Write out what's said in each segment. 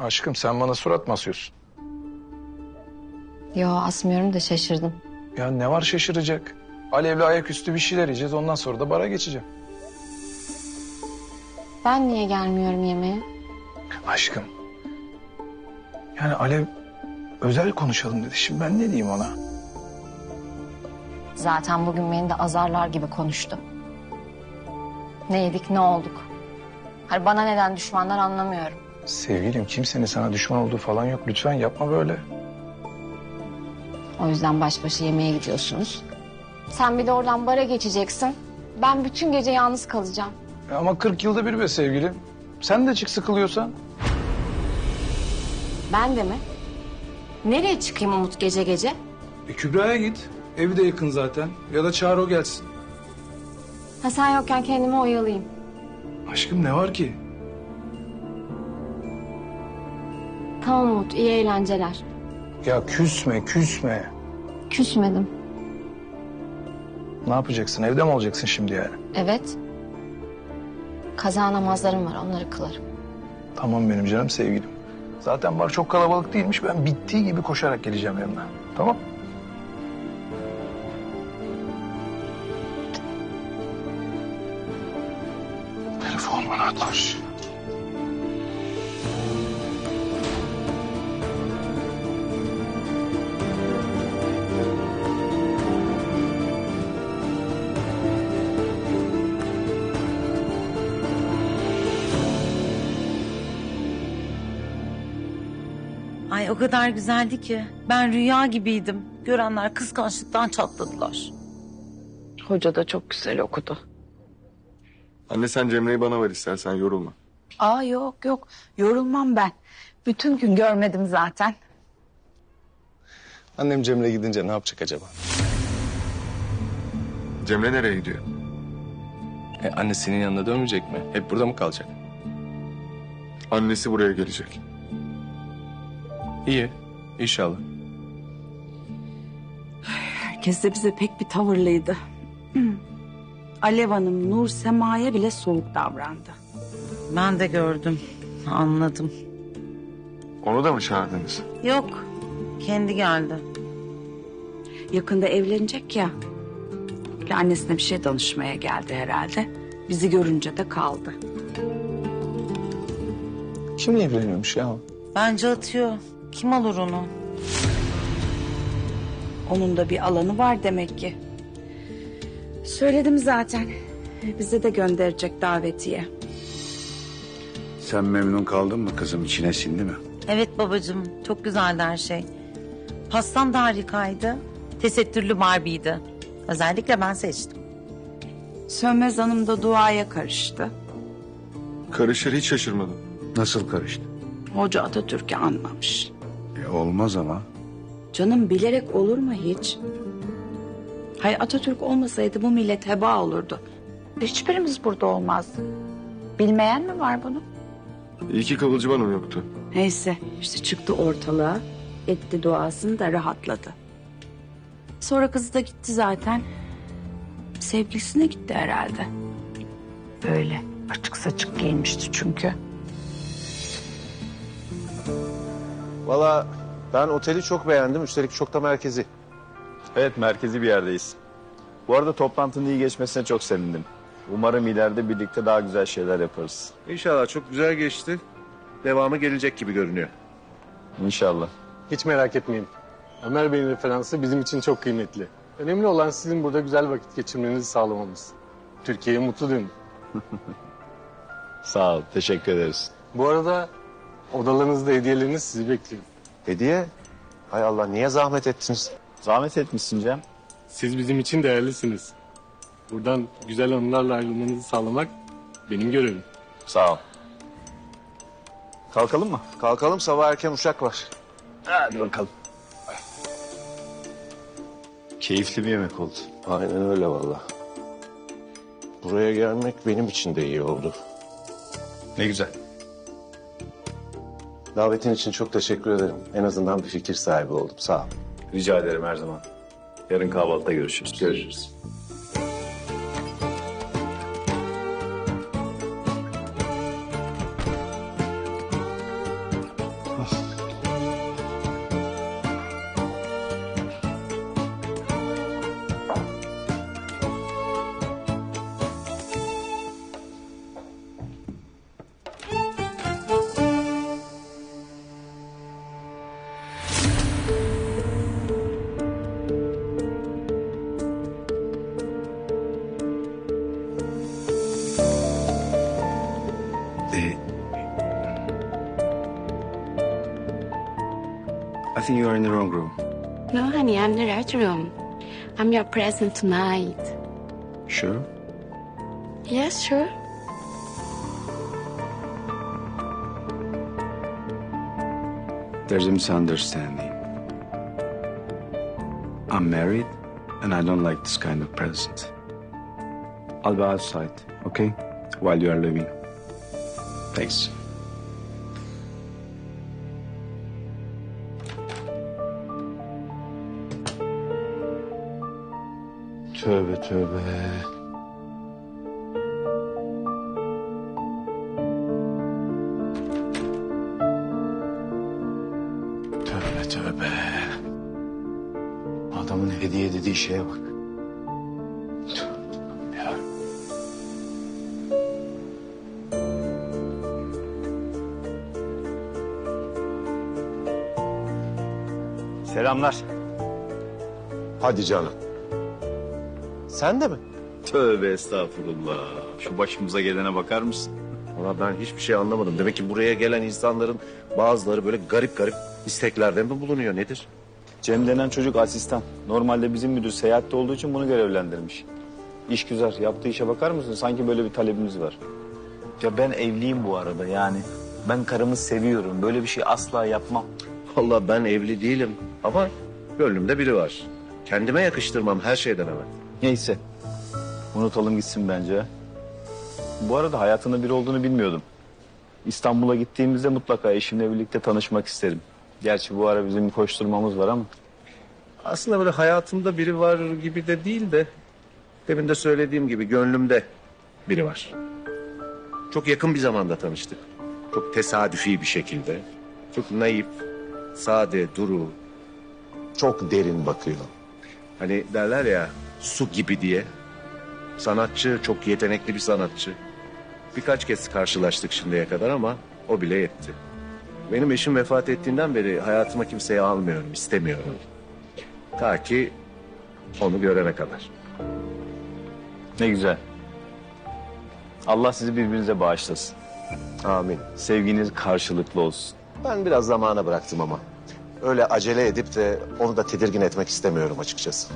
Aşkım sen bana surat mı asıyorsun? Yo asmıyorum da şaşırdım. Ya ne var şaşıracak? Alevli ayaküstü bir şeyler yiyeceğiz ondan sonra da bara geçeceğim. Ben niye gelmiyorum yemeğe? Aşkım. Yani Alev özel konuşalım dedi. Şimdi ben ne diyeyim ona? Zaten bugün beni de azarlar gibi konuştu. Ne yedik ne olduk. Hani bana neden düşmanlar anlamıyorum. Sevgilim kimsenin sana düşman olduğu falan yok. Lütfen yapma böyle. O yüzden baş başa yemeğe gidiyorsunuz. Sen bir de oradan bara geçeceksin. Ben bütün gece yalnız kalacağım. Ya Ama 40 yılda bir be sevgilim. Sen de çık sıkılıyorsan. Ben de mi? Nereye çıkayım Umut gece gece? E, Kübra'ya git. Evi de yakın zaten. Ya da çağır o gelsin. Ha sen yokken kendimi oyalayayım. Aşkım ne var ki? Tamam Umut iyi eğlenceler. Ya küsme küsme. Küsmedim. Ne yapacaksın? Evde mi olacaksın şimdi yani? Evet. Kaza namazlarım var onları kılarım. Tamam benim canım sevgilim. Zaten bar çok kalabalık değilmiş. Ben bittiği gibi koşarak geleceğim yanına. Tamam? Telefon bana dur. Ay o kadar güzeldi ki. Ben rüya gibiydim. Görenler kıskançlıktan çatladılar. Hoca da çok güzel okudu. Anne sen Cemre'yi bana ver istersen yorulma. Aa yok yok yorulmam ben. Bütün gün görmedim zaten. Annem Cemre gidince ne yapacak acaba? Cemre nereye gidiyor? E, annesinin yanına dönmeyecek mi? Hep burada mı kalacak? Annesi buraya gelecek. İyi. İnşallah. Herkes de bize pek bir tavırlıydı. Alev Hanım Nur Sema'ya bile soğuk davrandı. Ben de gördüm. Anladım. Onu da mı çağırdınız? Yok. Kendi geldi. Yakında evlenecek ya. Bir Annesine bir şey danışmaya geldi herhalde. Bizi görünce de kaldı. Kimle evleniyormuş ya? Bence atıyor. Kim alır onu? Onun da bir alanı var demek ki. Söyledim zaten. Bize de gönderecek davetiye. Sen memnun kaldın mı kızım? içine sindi mi? Evet babacığım. Çok güzeldi her şey. Pastam da harikaydı. Tesettürlü Barbie'ydi. Özellikle ben seçtim. Sönmez Hanım da duaya karıştı. Karışır hiç şaşırmadım. Nasıl karıştı? Hoca Atatürk'ü anmamış. Olmaz ama. Canım bilerek olur mu hiç? Hay Atatürk olmasaydı bu millet heba olurdu. Hiçbirimiz burada olmazdı. Bilmeyen mi var bunu? İyi ki Kıvılcım Hanım yoktu. Neyse işte çıktı ortalığa. Etti duasını da rahatladı. Sonra kızı da gitti zaten. Sevgilisine gitti herhalde. Böyle açık saçık giyinmişti çünkü. Valla ben oteli çok beğendim. Üstelik çok da merkezi. Evet merkezi bir yerdeyiz. Bu arada toplantının iyi geçmesine çok sevindim. Umarım ileride birlikte daha güzel şeyler yaparız. İnşallah çok güzel geçti. Devamı gelecek gibi görünüyor. İnşallah. Hiç merak etmeyin. Ömer Bey'in referansı bizim için çok kıymetli. Önemli olan sizin burada güzel vakit geçirmenizi sağlamamız. Türkiye'ye mutlu dönün. Sağ ol, teşekkür ederiz. Bu arada odalarınızda hediyeleriniz sizi bekliyor. Hediye? Hay Allah niye zahmet ettiniz? Zahmet etmişsin Cem. Siz bizim için değerlisiniz. Buradan güzel anılarla ayrılmanızı sağlamak benim görevim. Sağ ol. Kalkalım mı? Kalkalım sabah erken uçak var. Hadi bakalım. Keyifli bir yemek oldu. Aynen öyle valla. Buraya gelmek benim için de iyi oldu. Ne güzel. Davetin için çok teşekkür ederim. En azından bir fikir sahibi oldum. Sağ ol. Rica ederim her zaman. Yarın kahvaltıda görüşürüz. Görüşürüz. Think you are in the wrong room. No, honey, I'm in the right room. I'm your present tonight. Sure? Yes, sure. There's a misunderstanding. I'm married, and I don't like this kind of present. I'll be outside, okay? While you are leaving. Thanks. Tövbe tövbe. Tövbe tövbe. Adamın hediye dediği şeye bak. Ya. Selamlar. Hadi canım. Sen de mi? Tövbe estağfurullah. Şu başımıza gelene bakar mısın? Valla ben hiçbir şey anlamadım. Demek ki buraya gelen insanların bazıları böyle garip garip isteklerde mi bulunuyor? Nedir? Cem denen çocuk asistan. Normalde bizim müdür seyahatte olduğu için bunu görevlendirmiş. İş güzel. Yaptığı işe bakar mısın? Sanki böyle bir talebimiz var. Ya ben evliyim bu arada yani. Ben karımı seviyorum. Böyle bir şey asla yapmam. Vallahi ben evli değilim ama gönlümde biri var. Kendime yakıştırmam her şeyden evvel. Neyse. Unutalım gitsin bence. Bu arada hayatında biri olduğunu bilmiyordum. İstanbul'a gittiğimizde mutlaka eşimle birlikte tanışmak isterim. Gerçi bu ara bizim bir koşturmamız var ama. Aslında böyle hayatımda biri var gibi de değil de... ...demin de söylediğim gibi gönlümde biri var. Çok yakın bir zamanda tanıştık. Çok tesadüfi bir şekilde. Çok naif, sade, duru. Çok derin bakıyor. Hani derler ya su gibi diye. Sanatçı, çok yetenekli bir sanatçı. Birkaç kez karşılaştık şimdiye kadar ama o bile yetti. Benim eşim vefat ettiğinden beri hayatıma kimseyi almıyorum, istemiyorum. Ta ki onu görene kadar. Ne güzel. Allah sizi birbirinize bağışlasın. Amin. Sevginiz karşılıklı olsun. Ben biraz zamana bıraktım ama. Öyle acele edip de onu da tedirgin etmek istemiyorum açıkçası.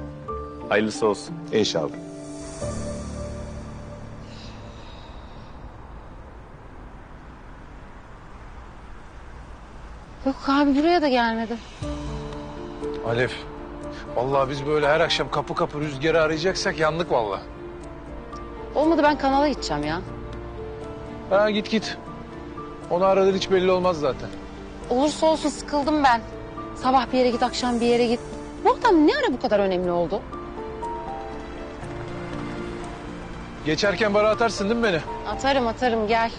Hayırlısı olsun. İnşallah. Yok abi buraya da gelmedi. Alev. Vallahi biz böyle her akşam kapı kapı rüzgarı arayacaksak yandık vallahi. Olmadı ben kanala gideceğim ya. Ha git git. Onu aradın hiç belli olmaz zaten. Olursa olsun sıkıldım ben. Sabah bir yere git, akşam bir yere git. Bu adam ne ara bu kadar önemli oldu? Geçerken bana atarsın değil mi beni? Atarım atarım gel.